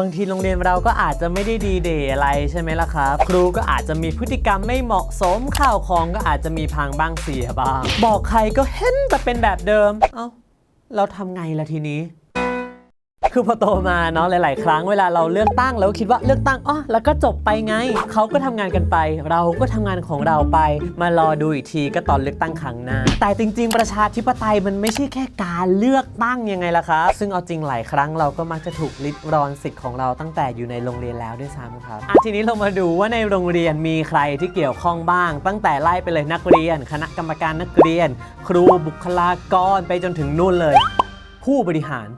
บางทีโรงเรียนเราก็อาจจะไม่ได้ดีเดย์อะไรใช่ไหมล่ะครับ ครูก็อาจจะมีพฤติกรรมไม่เหมาะสมข่าวของก็อาจจะมีพังบ้างเสียบ้าง บอกใครก็เห็นแต่เป็นแบบเดิม เอ้า เราทำไงล่ะทีนี้ คือพอโตมาเนาะหลาย ๆ ครั้งเวลาเราเลือกตั้งแล้วคิดว่าเลือกตั้งอ๋อแล้วก็จบไปไง เขาก็ทำงานกันไป เราก็ทำงานของเราไป มารอดูอีกทีก็ตอนเลือกตั้งครั้งหน้า แต่จริง ๆ ประชาธิปไตยมันไม่ใช่แค่การเลือกตั้งยังไงล่ะครับ ซึ่งเอาจริงหลายครั้งเราก็มักจะถูกลิดรอนสิทธิ์ของเราตั้งแต่อยู่ในโรงเรียนแล้วด้วยซ้ำครับอะทีนี้เรามาดูว่าในโรงเรียนมีใครที่เกี่ยวข้องบ้าง ตั้งแต่ไล่ไปเลยนักเรียน คณะกรรมการนักเรียน ครูบุคลากรไปจนถึงนู่นเลย ผู้บริหาร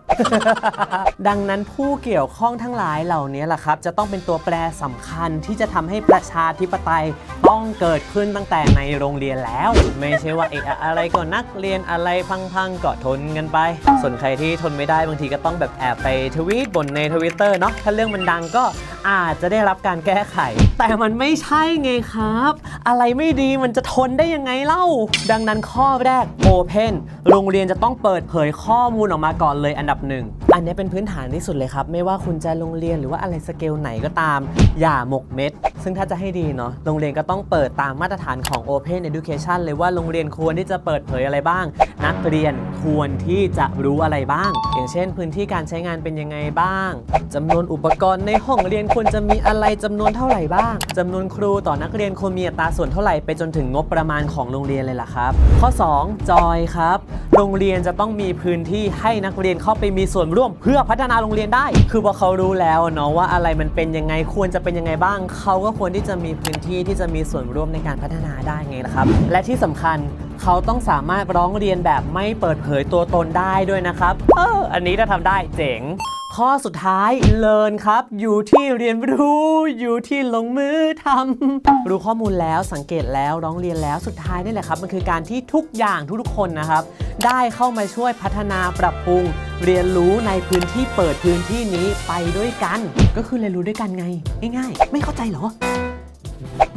ดังนั้นผู้เกี่ยวข้องทั้งหลายเหล่านี้แหละครับ จะต้องเป็นตัวแปรสำคัญที่จะทำให้ประชาธิปไตย ต้องเกิดขึ้นตั้งแต่ในโรงเรียนแล้ว ไม่ใช่ว่าเอะอะไรก็นักเรียนอะไรพังๆก็ทนกันไป ส่วนใครที่ทนไม่ได้บางทีก็ต้องแบบแอบไปทวีตบนในทวิตเตอร์เนาะถ้าเรื่องมันดังก็อาจจะได้รับการแก้ไข แต่มันไม่ใช่ไงครับ อะไรไม่ดีมันจะทนได้ยังไงเล่า ดังนั้นข้อแรก Open โรงเรียนจะต้องเปิดเผยข้อมูลออกมาก่อนเลยอันดับหนึ่ง อันนี้เป็นพื้นฐานที่สุดเลยครับ ไม่ว่าคุณจะโรงเรียนหรือว่าอะไรสเกลไหนก็ตาม อย่าหมกเม็ด ซึ่งถ้าจะให้ดีเนาะโรงเรียนก็ต้องเปิดตามมาตรฐานของ Open Education เลยว่าโรงเรียนควรที่จะเปิดเผยอะไรบ้าง นักเรียน ควรที่จะรู้อะไรบ้าง อย่างเช่น พื้นที่การใช้งานเป็นยังไงบ้างจำนวนอุปกรณ์ในห้องเรียนควรจะมีอะไรจำนวนเท่าไหร่บ้างจำนวนครูต่อนักเรียนควรมีอัตราส่วนเท่าไหร่ไปจนถึงงบประมาณของโรงเรียนเลยล่ะครับ ข้อ 2 จอยครับโรงเรียนจะต้องมีพื้นที่ให้นักเรียนเข้าไปมีส่วนร่วมเพื่อพัฒนาโรงเรียนได้ คือพอเขารู้แล้วเนาะว่าอะไรมันเป็นยังไงควรจะเป็นยังไงบ้าง เขาก็ควรที่จะมีพื้นที่ที่จะมีส่วนร่วมในการพัฒนาได้ไงล่ะครับ และที่สำคัญเขาต้องสามารถร้องเรียนแบบไม่เปิดเผยตัวตนได้ด้วยนะครับ เออ อันนี้ถ้าทำได้เจ๋ง ข้อสุดท้ายเลินครับ อยู่ที่เรียนรู้ อยู่ที่ลงมือทำรู้ข้อมูลแล้วสังเกตแล้วร้องเรียนแล้วสุดท้ายนี่แหละครับ มันคือการที่ทุกอย่างทุกๆคนนะครับ ได้เข้ามาช่วยพัฒนาปรับปรุง เรียนรู้ในพื้นที่เปิดพื้นที่นี้ไปด้วยกัน ก็คือเรียนรู้ด้วยกันไง ง่าย ๆ ไม่เข้าใจเหรอ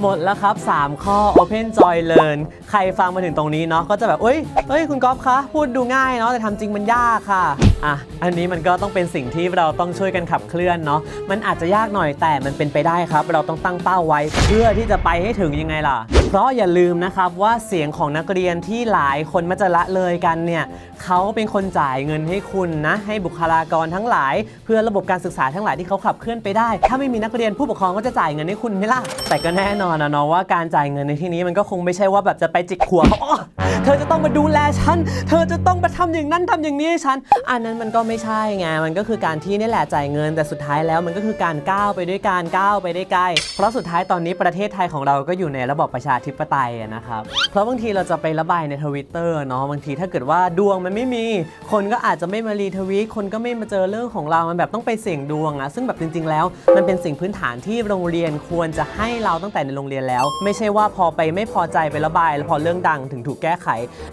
หมดแล้วครับ 3 ข้อ Open Joy Learn ใครฟังมาถึงตรงนี้เนาะก็จะแบบเอ้ยเอ้ยคุณก๊อฟคะพูดดูง่ายเนาะแต่ทำจริงมันยากค่ะอะ อันนี้มันก็ต้องเป็นสิ่งที่เราต้องช่วยกันขับเคลื่อนเนาะมันอาจจะยากหน่อยแต่มันเป็นไปได้ครับ เราต้องตั้งเป้าไว้ เพื่อที่จะไปให้ถึงยังไงล่ะ เพราะอย่าลืมนะครับว่าเสียงของนักเรียนที่หลายคนมักจะละเลยกันเนี่ยเขาเป็นคนจ่ายเงินให้คุณนะ ให้บุคลากรทั้งหลาย เพื่อระบบการศึกษาทั้งหลายที่เขาขับเคลื่อนไปได้ ถ้าไม่มีนักเรียนผู้ปกครองก็จะจ่ายเงินให้คุณไหมล่ะแต่ก็แน่นอนนะเนาะว่าการจ่ายเงินในที่นี้มันก็คงไม่ใช่ว่าแบบจะไปจิกหัวเขาอ๋อเธอจะต้องมาดูแลฉัน เธอจะต้องมาทำอย่างนั้นทำอย่างนี้ให้ฉัน อันนั้นมันก็ไม่ใช่ไง มันก็คือการที่นี่แหละจ่ายเงิน แต่สุดท้ายแล้วมันก็คือการก้าวไปด้วยการก้าวไปได้ไกลเพราะสุดท้ายตอนนี้ประเทศไทยของเราก็อยู่ในระบอบประชาธิปไตยนะครับ เพราะบางทีเราจะไประบายในทวิตเตอร์เนาะ บางทีถ้าเกิดว่าดวงมันไม่มี คนก็อาจจะไม่มารีทวีต คนก็ไม่มาเจอเรื่องของเรา มันแบบต้องไปเสี่ยงดวงอะซึ่งแบบจริง ๆ แล้ว มันเป็นสิ่งพื้นฐานที่โรงเรียนควรจะให้เราตั้งแต่ในโรงเรียนแล้ว ไม่ใช่ว่าพอไปไม่พอใจไประบาย แล้วพอเรื่องดังถึงถูกแก้ไข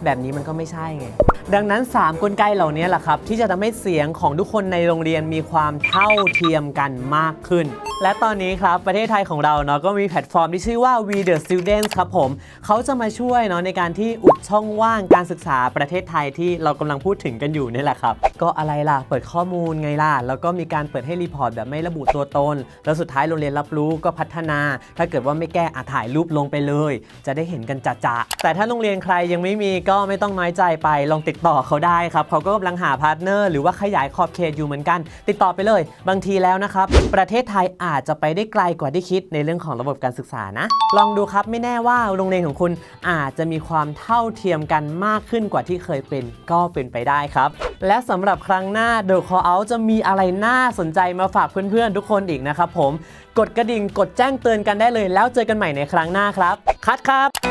แบบนี้มันก็ไม่ใช่ไง ดังนั้น 3 กลไกเหล่านี้แหละครับ ที่จะทำให้เสียงของทุกคนในโรงเรียนมีความเท่าเทียมกันมากขึ้น และตอนนี้ครับประเทศไทยของเราเนาะก็มีแพลตฟอร์มที่ชื่อว่า We the Students ครับผม เขาจะมาช่วยเนาะในการที่อุดช่องว่างการศึกษาประเทศไทยที่เรากำลังพูดถึงกันอยู่นี่แหละครับ ก็อะไรล่ะเปิดข้อมูลไงล่ะแล้วก็มีการเปิดให้รีพอร์ตแบบไม่ระบุตัวตน แล้วสุดท้ายโรงเรียนรับรู้ก็พัฒนา ถ้าเกิดว่าไม่แก้อาถ่ายรูปลงไปเลย จะได้เห็นกันจะๆแต่ถ้าโรงเรียนใครยังไม่มีก็ไม่ต้องน้อยใจไปลองติดติดต่อเขาได้ครับเขาก็กำลังหาพาร์ทเนอร์หรือว่าขยายขอบเขตอยู่เหมือนกัน ติดต่อไปเลย บางทีแล้วนะครับ ประเทศไทยอาจจะไปได้ไกลกว่าที่คิดในเรื่องของระบบการศึกษานะ ลองดูครับไม่แน่ว่าโรงเรียนของคุณอาจจะมีความเท่าเทียมกันมากขึ้นกว่าที่เคยเป็นก็เป็นไปได้ครับ และสำหรับครั้งหน้า The Call Out จะมีอะไรน่าสนใจมาฝากเพื่อนๆทุกคนอีกนะครับผมกดกระดิ่งกดแจ้งเตือนกันได้เลย แล้วเจอกันใหม่ในครั้งหน้าครับ คัดครับ